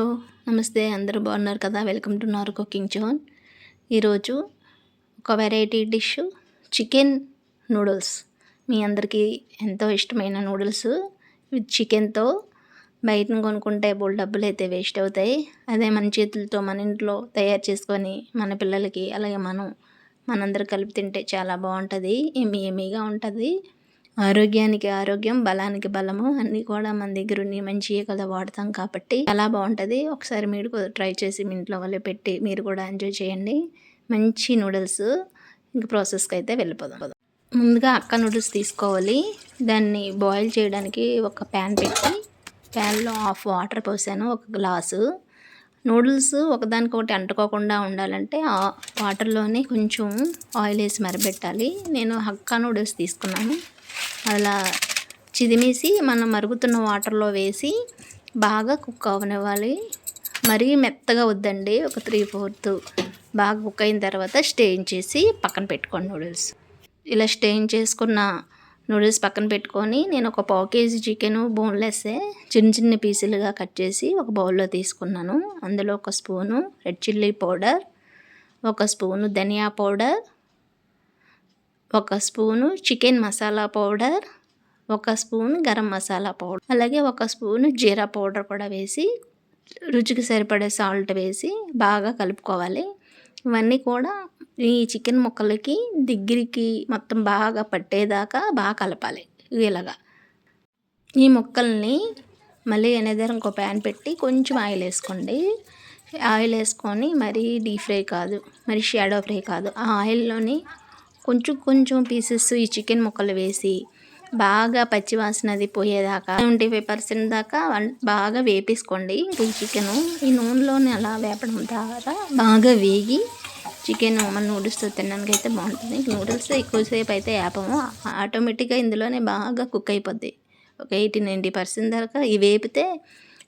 Hello నమస్తే అందరూ బాగున్నారు కదా? వెల్కమ్ టు నార్ కుకింగ్ జోన్ ఈరోజు ఒక వెరైటీ డిష్ చికెన్ నూడిల్స్ మీ అందరికీ ఎంతో ఇష్టమైన నూడిల్స్ విత్ చికెన్తో బయటను కొనుక్కుంటే బోల్ డబ్బులు అయితే వేస్ట్ అవుతాయి. అదే మన చేతులతో మన ఇంట్లో తయారు చేసుకొని మన పిల్లలకి అలాగే మనం మనందరూ కలిపి తింటే చాలా బాగుంటుంది ఏమి ఏమీగా ఉంటుంది. ఆరోగ్యానికి ఆరోగ్యం బలానికి బలము అన్నీ కూడా మన దగ్గర ఉన్నాయి మంచియే కదా వాడతాం కాబట్టి చాలా బాగుంటుంది. ఒకసారి మీరు ట్రై చేసి మీ ఇంట్లో వాళ్ళు పెట్టి మీరు కూడా ఎంజాయ్ చేయండి. మంచి నూడిల్స్. ఇంక ప్రాసెస్కి అయితే వెళ్ళిపోదాం. ముందుగా అక్క నూడిల్స్ తీసుకోవాలి. దాన్ని బాయిల్ చేయడానికి ఒక ప్యాన్ పెట్టి ప్యాన్లో హాఫ్ వాటర్ పోసాను ఒక గ్లాసు. నూడిల్స్ ఒకదానికొకటి అంటుకోకుండా ఉండాలంటే ఆ వాటర్లోనే కొంచెం ఆయిల్ వేసి మరబెట్టాలి. నేను హక్కా నూడిల్స్ తీసుకున్నాను. అలా చిదిమేసి మనం మరుగుతున్న వాటర్లో వేసి బాగా కుక్ అవనివ్వాలి. మరీ మెత్తగా వద్దండి. ఒక త్రీ ఫోర్త్ బాగా కుక్ అయిన తర్వాత స్టెయిన్ చేసి పక్కన పెట్టుకోండి నూడిల్స్. ఇలా స్టెయిన్ చేసుకున్న నూడిల్స్ పక్కన పెట్టుకొని నేను ఒక పావు కేజీ చికెన్ బోన్లెస్సే చిన్న చిన్న పీసులుగా కట్ చేసి ఒక బౌల్లో తీసుకున్నాను. అందులో ఒక స్పూను రెడ్ చిల్లీ పౌడర్ ఒక స్పూను ధనియా పౌడర్ ఒక స్పూను చికెన్ మసాలా పౌడర్ ఒక స్పూన్ గరం మసాలా పౌడర్. అలాగే ఒక స్పూను జీరా పౌడర్ కూడా వేసి రుచికి సరిపడే సాల్ట్ వేసి బాగా కలుపుకోవాలి. ఇవన్నీ కూడా ఈ చికెన్ ముక్కలకి దగ్గరికి మొత్తం బాగా పట్టేదాకా బాగా కలపాలి. ఇలాగా. ఈ ముక్కల్ని మళ్ళీ అనేది ఇంకో ప్యాన్ పెట్టి కొంచెం ఆయిల్ వేసుకోండి. ఆయిల్ వేసుకొని మరీ డీప్ ఫ్రై కాదు మరి షాడో ఫ్రై కాదు. ఆ ఆయిల్లోని కొంచెం కొంచెం పీసెస్ ఈ చికెన్ ముక్కలు వేసి బాగా పచ్చివాసన అది పోయేదాకా ట్వంటీ ఫైవ్ పర్సెంట్ దాకా బాగా వేపేసుకోండి ఈ చికెను ఈ నూనెలోనే అలా వేపడం ద్వారా బాగా వేగి చికెన్ మన నూడిల్స్తో తినడానికి అయితే బాగుంటుంది. నూడిల్స్ ఎక్కువసేపు అయితే వేపము. ఆటోమేటిక్గా ఇందులోనే బాగా కుక్ అయిపోద్ది. ఒక ఎయిటీ నైంటీ పర్సెంట్ దాకా ఇవి వేపితే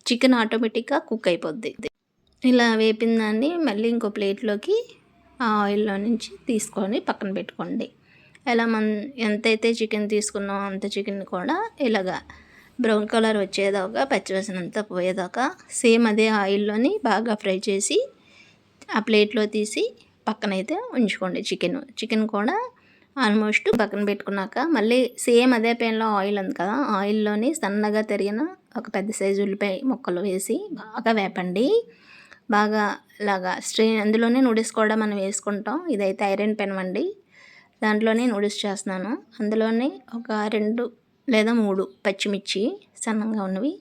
చికెన్ ఆటోమేటిక్గా కుక్ అయిపోద్ది. ఇలా వేపిన దాన్ని మళ్ళీ ఇంకో ప్లేట్లోకి ఆ ఆయిల్లో నుంచి తీసుకొని పక్కన పెట్టుకోండి. ఎలా మన ఎంతైతే చికెన్ తీసుకున్నామో అంత చికెన్ కూడా ఇలాగా బ్రౌన్ కలర్ వచ్చేదాకా పచ్చివాసన అంతా పోయేదాకా సేమ్ అదే ఆయిల్లోని బాగా ఫ్రై చేసి ఆ ప్లేట్లో తీసి పక్కనైతే ఉంచుకోండి చికెన్. చికెన్ కూడా ఆల్మోస్ట్ పక్కన పెట్టుకున్నాక మళ్ళీ సేమ్ అదే పెన్లో ఆయిల్ ఉంది కదా ఆయిల్లోని సన్నగా తరిగిన ఒక పెద్ద సైజు ఉల్లిపాయ ముక్కలు వేసి బాగా వేపండి. బాగా ఇలాగా స్ట్రెయిన్ అందులోనే నూడిల్స్ కూడా మనం వేసుకుంటాం. ఇదైతే ఐరన్ పెన్ వండి దాంట్లోనే నూడిల్స్ చేస్తున్నాను. అందులోనే ఒక రెండు లేదా మూడు పచ్చిమిర్చి సన్నంగా ఉన్నవి.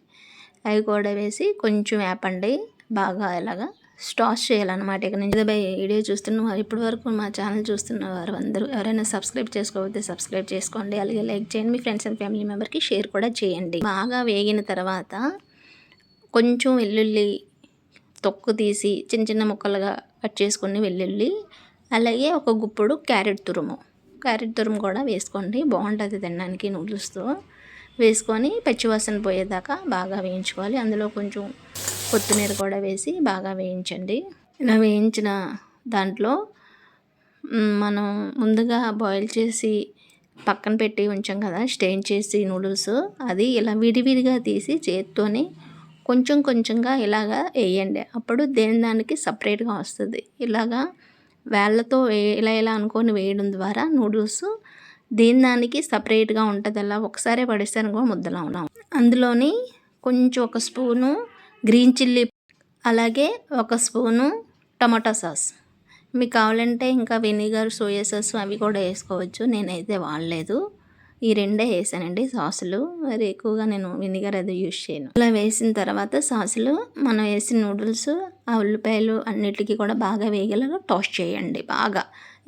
అవి కూడా వేసి కొంచెం వేపండి. బాగా ఇలాగా స్టాస్ చేయాలన్నమాట. ఇక నుంచి వీడియో చూస్తున్న వారు ఇప్పటి వరకు మా ఛానల్ చూస్తున్న వారు అందరూ ఎవరైనా సబ్స్క్రైబ్ చేసుకోకపోతే సబ్స్క్రైబ్ చేసుకోండి. అలాగే లైక్ చేయండి. మీ ఫ్రెండ్స్ అండ్ ఫ్యామిలీ మెంబర్కి షేర్ కూడా చేయండి. బాగా వేగిన తర్వాత కొంచెం వెల్లుల్లి తొక్కు తీసి చిన్న చిన్న ముక్కలుగా కట్ చేసుకుని వెల్లుల్లి అలాగే ఒక గుప్పుడు క్యారెట్ తురుము. క్యారెట్ తురుము కూడా వేసుకోండి బాగుంటుంది తినడానికి నూడిల్స్తో. వేసుకొని పచ్చివాసన పోయేదాకా బాగా వేయించుకోవాలి. అందులో కొంచెం కొత్తిమీర కూడా వేసి బాగా వేయించండి. ఇలా వేయించిన దాంట్లో మనం ముందుగా బాయిల్ చేసి పక్కన పెట్టి ఉంచాం కదా స్టెయిన్ చేసి నూడిల్స్ అది ఇలా విడివిడిగా తీసి చేత్తోనే కొంచెం కొంచెంగా ఇలాగా వేయండి. అప్పుడు దేని దానికి సపరేట్గా వస్తుంది. ఇలాగా వేళ్ళతో ఇలా ఇలా అనుకొని వేయడం ద్వారా నూడిల్స్ దేని దానికి సపరేట్గా ఉంటుంది అలా ఒకసారి పడేస్తాను కూడా ముద్దలా ఉన్నాం అందులోని కొంచెం ఒక స్పూను గ్రీన్ చిల్లీ అలాగే ఒక స్పూను టమాటా సాస్. మీకు కావాలంటే ఇంకా వెనిగర్ సోయా సాస్ అవి కూడా వేసుకోవచ్చు. నేనైతే వాడలేదు. ఈ రెండే వేసానండి సాసులు. మరి ఎక్కువగా నేను వినిగర్ అది యూజ్ చేయను. ఇలా వేసిన తర్వాత సాసులు మనం వేసిన నూడిల్స్ ఆ ఉల్లిపాయలు అన్నిటికీ కూడా బాగా వేగేలాగా టోస్ట్ చేయండి బాగా.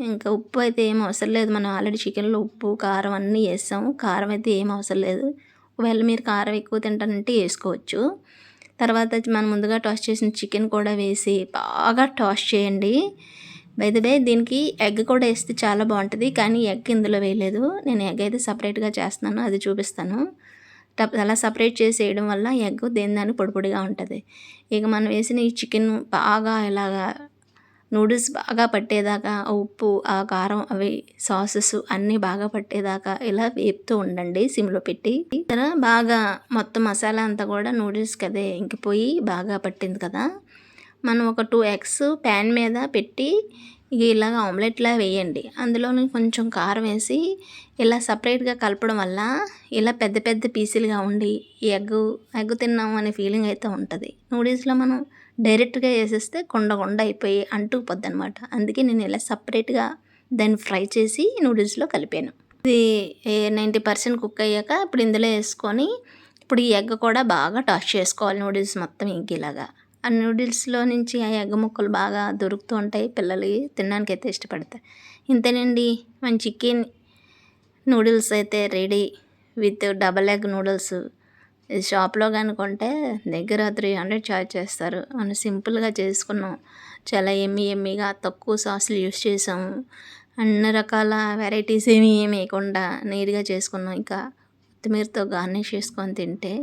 ఇంకా ఉప్పు అయితే ఏం అవసరం లేదు. మనం ఆల్రెడీ చికెన్లో ఉప్పు కారం అన్నీ వేసాము. కారం అయితే ఏం అవసరం లేదు. ఒకవేళ మీరు కారం ఎక్కువ తింటానంటే వేసుకోవచ్చు. తర్వాత మనం ముందుగా టాస్ట్ చేసిన చికెన్ కూడా వేసి బాగా టాస్ట్ చేయండి. బై దీనికి ఎగ్ కూడా వేస్తే చాలా బాగుంటుంది కానీ ఎగ్ ఇందులో వేయలేదు. నేను ఎగ్ అయితే సపరేట్గా చేస్తున్నాను అది చూపిస్తాను. అలా సపరేట్ చేసి వేయడం వల్ల ఎగ్ దేని దాన్ని పొడిపొడిగా ఉంటుంది. ఇక మనం వేసిన ఈ చికెన్ బాగా ఇలాగా నూడిల్స్ బాగా పట్టేదాకా ఉప్పు ఆ కారం అవి సాసెస్ అన్నీ బాగా పట్టేదాకా ఇలా వేపుతూ ఉండండి సిమ్లో పెట్టి. ఇలా బాగా మొత్తం మసాలా అంతా కూడా నూడిల్స్కి అదే ఇంకిపోయి బాగా పట్టింది కదా. మనం ఒక టూ ఎగ్స్ ప్యాన్ మీద పెట్టి ఇలాగ ఆమ్లెట్లా వేయండి. అందులోని కొంచెం కారం వేసి ఇలా సపరేట్గా కలపడం వల్ల ఇలా పెద్ద పెద్ద పీసులుగా ఉండి ఈ ఎగ్ ఎగ్ తిన్నాం అనే ఫీలింగ్ అయితే ఉంటుంది. నూడిల్స్లో మనం డైరెక్ట్గా వేసేస్తే కొండ కొండ అయిపోయి అంటుకుపోద్ది అనమాట అందుకే నేను ఇలా సపరేట్గా దాన్ని ఫ్రై చేసి నూడిల్స్లో కలిపాను. ఇది నైంటీ పర్సెంట్ కుక్ అయ్యాక ఇప్పుడు ఇందులో వేసుకొని ఇప్పుడు ఈ ఎగ్ కూడా బాగా టాస్ చేసుకోవాలి నూడిల్స్ మొత్తం ఇంకేలాగా. ఆ నూడిల్స్లో నుంచి ఆ ఎగ్గ ముక్కలు బాగా దొరుకుతూ ఉంటాయి. పిల్లలు తినడానికి అయితే ఇష్టపడతాయి ఇంతేనండి. మన చికెన్ నూడిల్స్ అయితే ready with double egg noodles. ఇది షాప్లో కనుకుంటే దగ్గర త్రీ హండ్రెడ్ ఛార్జ్ చేస్తారు. మనం సింపుల్గా చేసుకున్నాం. చాలా ఎమ్మి ఎమ్మిగా తక్కువ సాసులు యూస్ చేసాము. అన్ని రకాల వెరైటీస్ ఏమి వేయకుండా నీట్గా చేసుకున్నాం. ఇంకా కొత్తిమీరతో గార్నిష్ చేసుకొని తింటే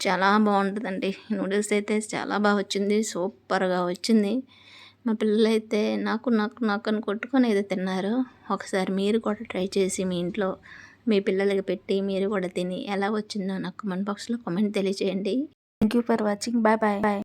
చాలా బాగుంటుందండి. నూడిల్స్ అయితే చాలా బాగా వచ్చింది. సూపర్గా వచ్చింది. మా పిల్లలైతే నాకు నాకు నాకు అని కొట్టుకొని అయితే తిన్నారు. ఒకసారి మీరు కూడా ట్రై చేసి మీ ఇంట్లో మీ పిల్లలకి పెట్టి మీరు కూడా తిని ఎలా వచ్చిందో నాకు కమెంట్ బాక్స్లో కామెంట్ తెలియజేయండి thank you for watching. Bye bye bye.